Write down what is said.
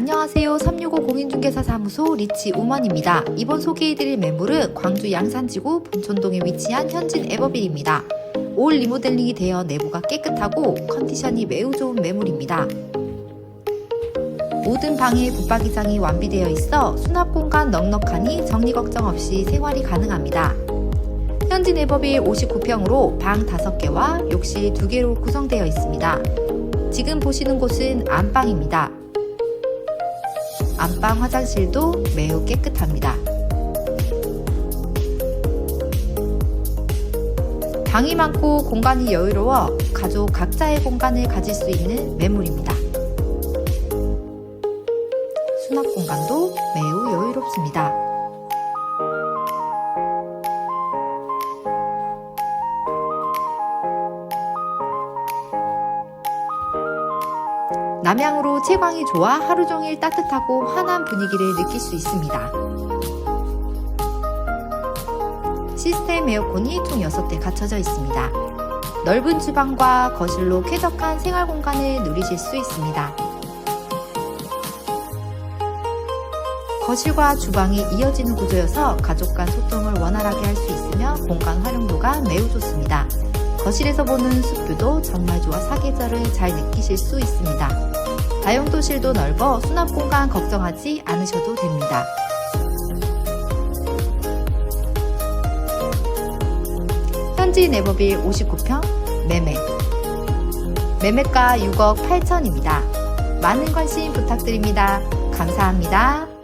안녕하세요. 365 공인중개사 사무소 리치 우먼입니다. 이번 소개해드릴 매물은 광주 양산지구 본촌동에 위치한 현진 에버빌입니다. 올 리모델링이 되어 내부가 깨끗하고 컨디션이 매우 좋은 매물입니다. 모든 방에 붙박이장이 완비되어 있어 수납 공간 넉넉하니 정리 걱정 없이 생활이 가능합니다. 현진 에버빌 59평으로 방 5개와 욕실 2개로 구성되어 있습니다. 지금 보시는 곳은 안방입니다. 안방 화장실도 매우 깨끗합니다. 방이 많고 공간이 여유로워 가족 각자의 공간을 가질 수 있는 매물입니다. 수납 공간도 매우 여유롭습니다. 남향으로 채광이 좋아 하루 종일 따뜻하고 환한 분위기를 느낄 수 있습니다. 시스템 에어컨이 총 6대 갖춰져 있습니다. 넓은 주방과 거실로 쾌적한 생활 공간을 누리실 수 있습니다. 거실과 주방이 이어지는 구조여서 가족 간 소통을 원활하게 할 수 있으며 공간 활용도가 매우 좋습니다. 거실에서 보는 숲뷰도 정말 좋아 사계절을 잘 느끼실 수 있습니다. 다용도실도 넓어 수납 공간 걱정하지 않으셔도 됩니다. 현지 네버빌 59평 매매 매매가 6억 8천입니다. 많은 관심 부탁드립니다. 감사합니다.